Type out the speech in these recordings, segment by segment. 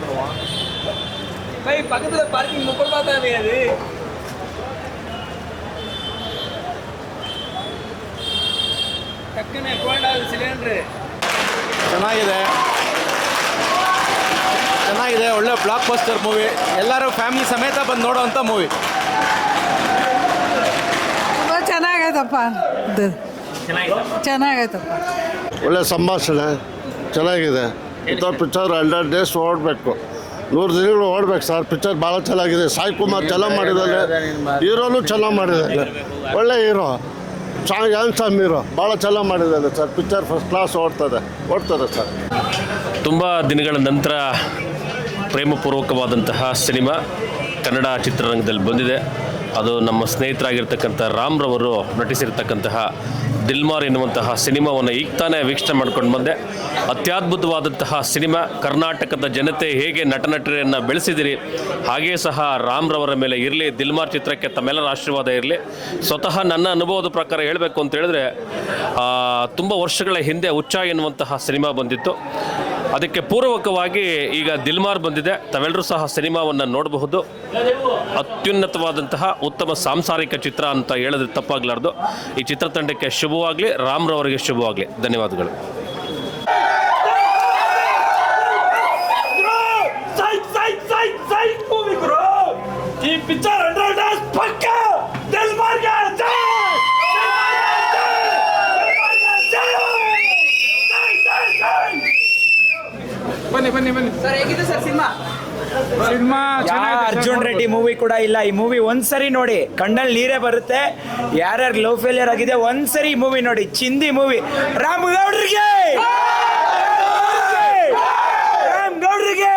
போவான் பை பக்கத்துல பார்க்கிங் முப்பது ரூபா தானே அது டக்குன்னு கோல்டாகுது ಸಿಲಿಂಡ್ರ್ ಚೆನ್ನಾಗಿದೆ ಚೆನ್ನಾಗಿದೆ ಒಳ್ಳೆ ಬ್ಲಾಕ್ ಬಸ್ಟರ್ ಮೂವಿ ಎಲ್ಲರೂ ಫ್ಯಾಮಿಲಿ ಸಮೇತ ಬಂದು ನೋಡೋವಂಥ ಮೂವಿ ತುಂಬ ಚೆನ್ನಾಗೈತಪ್ಪ ಇದು ಚೆನ್ನಾಗೈತಪ್ಪ ಒಳ್ಳೆ ಸಂಭಾಷಣೆ ಚೆನ್ನಾಗಿದೆ ಇಂಥ ಪಿಕ್ಚರ್ ಹಂಡ್ರೆಡ್ ಡೇಸ್ ಓಡಬೇಕು. ನೂರು ದಿನಗಳು ಓಡ್ಬೇಕು ಸರ್ ಪಿಕ್ಚರ್ ಭಾಳ ಚೆನ್ನಾಗಿದೆ. ಸಾಯಿ ಕುಮಾರ್ ಚೆನ್ನಾಗಿ ಮಾಡಿದ್ದಾನೆ ಹೀರೋನು ಚೆನ್ನಾಗಿ ಮಾಡಿದ್ದಾರೆ ಒಳ್ಳೆ ಹೀರೋ ಚೆನ್ನಾಗಿ ಹೀರೋ ಭಾಳ ಚೆನ್ನಾಗಿ ಮಾಡಿದ್ದಾನೆ ಸರ್ ಪಿಕ್ಚರ್ ಫಸ್ಟ್ ಕ್ಲಾಸ್ ಓಡ್ತದೆ. ಓಡ್ತದೆ ಸರ್ ತುಂಬ ದಿನಗಳ ನಂತರ ಪ್ರೇಮಪೂರ್ವಕವಾದಂತಹ ಸಿನಿಮಾ ಕನ್ನಡ ಚಿತ್ರರಂಗದಲ್ಲಿ ಬಂದಿದೆ. ಅದು ನಮ್ಮ ಸ್ನೇಹಿತರಾಗಿರ್ತಕ್ಕಂಥ ರಾಮ್ರವರು ನಟಿಸಿರ್ತಕ್ಕಂತಹ ದಿಲ್ಮಾರ್ ಎನ್ನುವಂತಹ ಸಿನಿಮಾವನ್ನು ಈಗ ತಾನೇ ವೀಕ್ಷಣೆ ಮಾಡ್ಕೊಂಡು ಬಂದೆ. ಅತ್ಯದ್ಭುತವಾದಂತಹ ಸಿನಿಮಾ, ಕರ್ನಾಟಕದ ಜನತೆ ಹೇಗೆ ನಟನಟರೆಯನ್ನು ಬೆಳೆಸಿದಿರಿ, ಹಾಗೇ ಸಹ ರಾಮ್ರವರ ಮೇಲೆ ಇರಲಿ, ದಿಲ್ಮಾರ್ ಚಿತ್ರಕ್ಕೆ ತಮ್ಮೆಲ್ಲರ ಆಶೀರ್ವಾದ ಇರಲಿ. ಸ್ವತಃ ನನ್ನ ಅನುಭವದ ಪ್ರಕಾರ ಹೇಳಬೇಕು ಅಂತ ಹೇಳಿದ್ರೆ ತುಂಬ ವರ್ಷಗಳ ಹಿಂದೆ ಉಚ್ಚ ಎನ್ನುವಂತಹ ಸಿನಿಮಾ ಬಂದಿತ್ತು. ಅದಕ್ಕೆ ಪೂರ್ವಕವಾಗಿ ಈಗ ದಿಲ್ಮಾರ್ ಬಂದಿದೆ. ತಾವೆಲ್ಲರೂ ಸಹ ಸಿನಿಮಾವನ್ನು ನೋಡಬಹುದು. ಅತ್ಯುನ್ನತವಾದಂತಹ ಉತ್ತಮ ಸಾಂಸಾರಿಕ ಚಿತ್ರ ಅಂತ ಹೇಳಿದ್ರೆ ತಪ್ಪಾಗಲಾರ್ದು. ಈ ಚಿತ್ರತಂಡಕ್ಕೆ ಶುಭವಾಗಲಿ, ರಾಮ್ರವರಿಗೆ ಶುಭವಾಗಲಿ. ಧನ್ಯವಾದಗಳು. ಬನ್ನಿ ಬನ್ನಿ ಬನ್ನಿ. ಸರ್ ಹೇಗಿದೆ sir cinema? Cinema Arjun Reddy movie ಕೂಡ ಇಲ್ಲ. ಈ ಮೂವಿ ಒಂದ್ಸರಿ ನೋಡಿ ಕಣ್ಣಲ್ಲಿ ನೀರೇ ಬರುತ್ತೆ. ಯಾರ್ಯಾರು ಲವ್ ಫೇಲಿಯರ್ ಆಗಿದೆ ಒಂದ್ಸರಿ ಈ ಮೂವಿ ನೋಡಿ. ಚಿಂದಿ ಮೂವಿ ರಾಮ್ ಗೌಡ್ರಿಗೆ! ರಾಮ್ ಗೌಡ್ರಿಗೆ!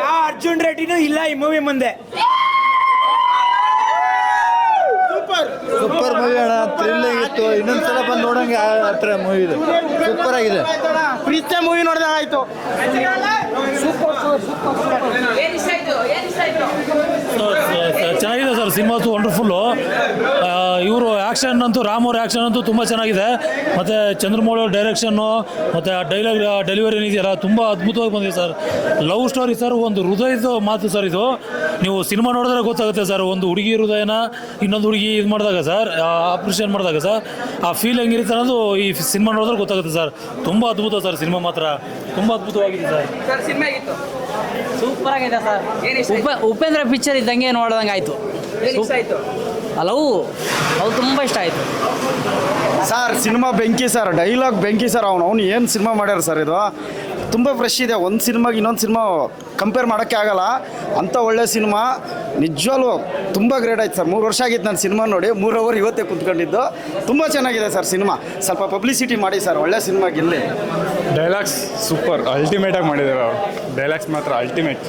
ಯಾವ ಅರ್ಜುನ್ ರೆಡ್ಡಿನೂ ಇಲ್ಲ ಈ ಮೂವಿ ಮುಂದೆ. ಸೂಪರ್ ಮೂವಿ ಅಣ್ಣ ಥ್ರಿಲ್ಲಿಂಗ್ ಇತ್ತು. ಇನ್ನೊಂದ್ಸಲ ಬಂದು ನೋಡಂಗೆ ಹತ್ರ ಮೂವಿ ಇದು. ಸೂಪರ್ ಆಗಿದೆ. ಪ್ರೀತ ಮೂವಿ ನೋಡಿದ ಆಯ್ತು. ಏನ್ ಇಷ್ಟ ಆಯ್ತು? ಏನ್ ಇಷ್ಟ ಆಯ್ತು? ಚೆನ್ನಾಗಿದೆ ಸರ್ ಸಿನಿಮಾ ವಂಡರ್ಫುಲ್ಲು ಇವರು ಆ್ಯಕ್ಷನ್ ಅಂತೂ ರಾಮ್ ಅವ್ರ ಆ್ಯಕ್ಷನ್ ಅಂತೂ ತುಂಬ ಚೆನ್ನಾಗಿದೆ. ಮತ್ತು ಚಂದ್ರಮೌಳಿ ಅವ್ರ ಡೈರೆಕ್ಷನ್ನು ಮತ್ತು ಆ ಡೈಲಾಗ್ ಡೆಲಿವರಿ ಏನಿದೆಯಲ್ಲ ತುಂಬ ಅದ್ಭುತವಾಗಿ ಬಂದಿದೆ ಸರ್. ಲವ್ ಸ್ಟೋರಿ ಸರ್ ಒಂದು ಹೃದಯದ ಮಾತು ಸರ್ ಇದು. ನೀವು ಸಿನಿಮಾ ನೋಡಿದ್ರೆ ಗೊತ್ತಾಗುತ್ತೆ ಸರ್ ಒಂದು ಹುಡುಗಿ ಹೃದಯನ ಇನ್ನೊಂದು ಹುಡುಗಿ ಇದು ಮಾಡಿದಾಗ ಸರ್ ಆಪ್ರೇಷನ್ ಮಾಡಿದಾಗ ಸರ್ ಆ ಫೀಲ್ ಹೆಂಗಿರುತ್ತೆ ಅನ್ನೋದು ಈ ಸಿನಿಮಾ ನೋಡಿದ್ರೆ ಗೊತ್ತಾಗುತ್ತೆ ಸರ್. ತುಂಬ ಅದ್ಭುತ ಸರ್ ಸಿನಿಮಾ ಮಾತ್ರ. ತುಂಬ ಅದ್ಭುತವಾಗಿದೆ ಸರ್. ಸರ್ ಸಿನಿಮಾ ಹೇಗಿತ್ತು? ಸೂಪರ್ ಆಗಿದೆ ಸರ್? ಉಪ ಉಪೇಂದ್ರ ಪಿಕ್ಚರ್ ಇದ್ದಂಗೆ ನೋಡ್ದಂಗೆ ಆಯ್ತು. ಹಲವು ಅವು ತುಂಬ ಇಷ್ಟ ಆಯ್ತು. ಸರ್ ಸಿನಿಮಾ ಬೆಂಕಿ ಸರ್ ಡೈಲಾಗ್ ಬೆಂಕಿ ಸರ್ ಅವನು ಅವ್ನು ಏನು ಸಿನಿಮಾ ಮಾಡ್ಯಾರ ಸರ್ ಇದು? ತುಂಬ ಫ್ರೆಶ್ ಇದೆ. ಒಂದು ಸಿನಿಮಾಗೆ ಇನ್ನೊಂದು ಸಿನಿಮಾ ಕಂಪೇರ್ ಮಾಡೋಕ್ಕೆ ಆಗಲ್ಲ. ಅಂಥ ಒಳ್ಳೆ ಸಿನಿಮಾ ನಿಜವಾಗ್ಲೂ ತುಂಬ ಗ್ರೇಟ್ ಆಯ್ತು ಸರ್. ಮೂರು ವರ್ಷ ಆಗಿತ್ತು ನಾನು ಸಿನಿಮಾ ನೋಡಿ. ಮೂರು ಅವರ್ ಇವತ್ತೇ ಕುತ್ಕೊಂಡಿದ್ದು. ತುಂಬ ಚೆನ್ನಾಗಿದೆ ಸರ್ ಸಿನಿಮಾ. ಸ್ವಲ್ಪ ಪಬ್ಲಿಸಿಟಿ ಮಾಡಿ ಸರ್. ಒಳ್ಳೆ ಸಿನಿಮಾ ಗೆಲ್ಲಿ. ಡೈಲಾಗ್ಸ್ ಸೂಪರ್ ಅಲ್ಟಿಮೇಟಾಗಿ ಮಾಡಿದ್ದಾರೆ ಅವರು. ಡೈಲಾಗ್ಸ್ ಮಾತ್ರ ಅಲ್ಟಿಮೇಟ್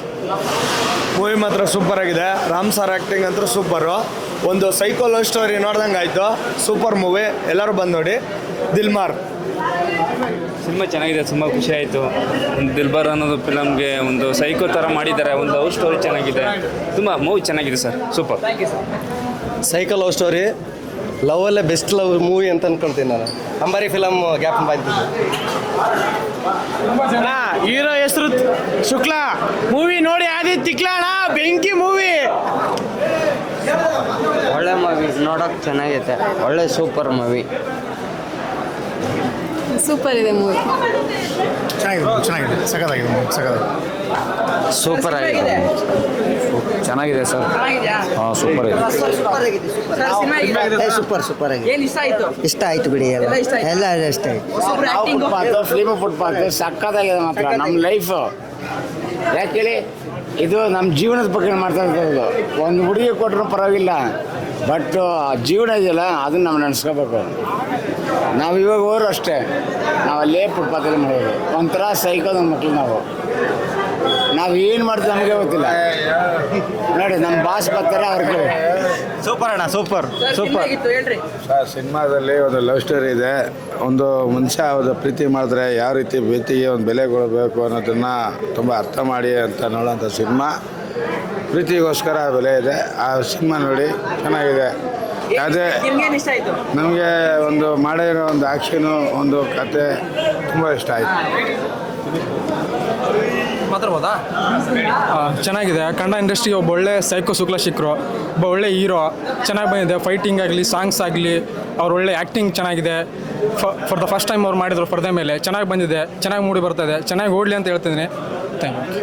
ಮೂವಿ ಮಾತ್ರ ಸೂಪರ್ ಆಗಿದೆ. ರಾಮ್ ಸರ್ ಆ್ಯಕ್ಟಿಂಗ್ ಅಂತೂ ಸೂಪರು ಒಂದು ಸೈಕೋ ಲವ್ ಸ್ಟೋರಿ ನೋಡ್ದಂಗೆ ಆಯಿತು. ಸೂಪರ್ ಮೂವಿ ಎಲ್ಲರೂ ಬಂದು ನೋಡಿ. ದಿಲ್ಮಾರ್. ಸಿನಿಮಾ ಚೆನ್ನಾಗಿದೆ ತುಂಬ ಖುಷಿ ಆಯಿತು. ಒಂದು ದಿಲ್ಬರ್ ಅನ್ನೋದು ಫಿಲಮ್ಗೆ ಒಂದು ಸೈಕೋ ಥರ ಮಾಡಿದ್ದಾರೆ ಒಂದು ಲವ್ ಸ್ಟೋರಿ ಚೆನ್ನಾಗಿದೆ. ತುಂಬ ಮೂವಿ ಚೆನ್ನಾಗಿದೆ ಸರ್ ಸೂಪರ್. ಸೈಕಲ್ ಲವ್ ಸ್ಟೋರಿ ಲವಲ್ಲೇ ಬೆಸ್ಟ್ ಲವ್ ಮೂವಿ ಅಂತ ಅನ್ಕೊಳ್ತೀನಿ ನಾನು. ಅಂಬಾರಿ ಫಿಲಮ್ ಗ್ಯಾಪ್ ಬಂದಿದ್ದು ಹೀರೋ ಹೆಸರು ಶುಕ್ಲಾ. ಮೂವಿ ನೋಡಿ ಅದೇ ತಿಕ್ಲಾಣ ಬೆಂಕಿ ಮೂವಿ. ಒಳ್ಳೆ ಮೂವಿ ನೋಡೋಕೆ ಚೆನ್ನಾಗೈತೆ. ಒಳ್ಳೆ ಸೂಪರ್ ಮೂವಿ. ಸೂಪರ್ ಇದೆ ಮೂವಿ. ಚೆನ್ನಾಗಿದೆ ಸಖತ್ತಾಗಿದೆ ಸಖತ್ತಾಗಿದೆ. ಸೂಪರ್ ಆಗಿದೆ. ಚೆನ್ನಾಗಿದೆ ಸರ್. ಹಾಂ ಸೂಪರ್. ಆಗಿದೆ? ಸೂಪರ್ ಸೂಪರ್ ಆಗಿದೆ. ಏನ್ ಇಷ್ಟ ಆಯ್ತು? ಇಷ್ಟ ಆಯ್ತು ಬಿಡಿ ಎಲ್ಲ. ಎಲ್ಲ ಇಷ್ಟ ಆಯ್ತು? ಫಿಲ್ಮ್ ಫುಟ್ಪಾತ್ ಸಕ್ಕತ್ತಾಗಿದೆ ಮಾತ್ರ. ನಮ್ಮ ಲೈಫ್ ಯಾಕೇಳಿ ಇದು ನಮ್ಮ ಜೀವನದ ಬಗ್ಗೆ ಮಾಡ್ತಾ ಇರೋದು. ಒಂದು ಹುಡುಗಿ ಕೊಟ್ಟರು ಪರವಾಗಿಲ್ಲ. ಬಟ್ ಜೀವನ ಇದೆಯಲ್ಲ ಅದನ್ನ ನಾವು ನೆನೆಸ್ಕೋಬೇಕು. ನಾವು ಇವಾಗ ಹೋದ್ರು ಅಷ್ಟೇ. ನಾವು ಅಲ್ಲೇ ಫುಟ್ಪಾತಲ್ಲಿ ಮಾಡೋದು ಒಂಥರ ಸೈಕಲ್ ನಮ್ಮ ಮಕ್ಳು ನಾವು. ನಾವು ಏನು ಮಾಡ್ತೀವಿ ನಮಗೆ ಗೊತ್ತಿಲ್ಲ. ನೋಡಿ ನಮ್ಮ ಬಾಸ್ ಬರ್ತಾರೆ ಅವ್ರಿಗೆ ಸೂಪರ್ ಅಣ್ಣ ಸೂಪರ್ ಸೂಪರ್. ಸರ್ ಸಿನಿಮಾದಲ್ಲಿ ಒಂದು ಲವ್ ಸ್ಟೋರಿ ಇದೆ. ಒಂದು ಮನುಷ್ಯ ಒಂದು ಪ್ರೀತಿ ಮಾಡಿದ್ರೆ ಯಾವ ರೀತಿ ಪ್ರೀತಿಗೆ ಒಂದು ಬೆಲೆ ಕೊಡಬೇಕು ಅನ್ನೋದನ್ನು ತುಂಬ ಅರ್ಥ ಮಾಡಿ ಅಂತ ನೋಡೋಂಥ ಸಿನಿಮಾ. ಪ್ರೀತಿಗೋಸ್ಕರ ಬೆಲೆ ಇದೆ. ಆ ಸಿನಿಮಾ ನೋಡಿ ಚೆನ್ನಾಗಿದೆ. ಯಾವುದೇ ನಿಮ್ಗೇನ್ ಇಷ್ಟ ಆಯ್ತು? ನಮಗೆ ಒಂದು ಮಾಡಿರೋ ಒಂದು ಆ್ಯಕ್ಷನು ಒಂದು ಕತೆ ತುಂಬ ಇಷ್ಟ ಆಯಿತು. ಮಾತಾಡ್ಬೋದಾ? ಚೆನ್ನಾಗಿದೆ. ಕನ್ನಡ ಇಂಡಸ್ಟ್ರಿಗೆ ಒಬ್ಬ ಒಳ್ಳೆ ಸೈಕೋ ಶುಕ್ಲ ಸಿಕ್ಕರು ಒಬ್ಬ ಒಳ್ಳೆ ಹೀರೋ ಚೆನ್ನಾಗಿ ಬಂದಿದೆ. ಫೈಟಿಂಗ್ ಆಗಲಿ ಸಾಂಗ್ಸ್ ಆಗಲಿ ಅವ್ರ ಒಳ್ಳೆ ಆ್ಯಕ್ಟಿಂಗ್ ಚೆನ್ನಾಗಿದೆ. ಫಾರ್ ದ ಫಸ್ಟ್ ಟೈಮ್ ಅವ್ರು ಮಾಡಿದ್ರು ಪರದೆ ಮೇಲೆ ಚೆನ್ನಾಗಿ ಬಂದಿದೆ ಚೆನ್ನಾಗಿ ಮೂಡಿ ಬರ್ತದೆ ಚೆನ್ನಾಗಿ ಓಡಲಿ ಅಂತ ಹೇಳ್ತಿದ್ದೀನಿ. Thank you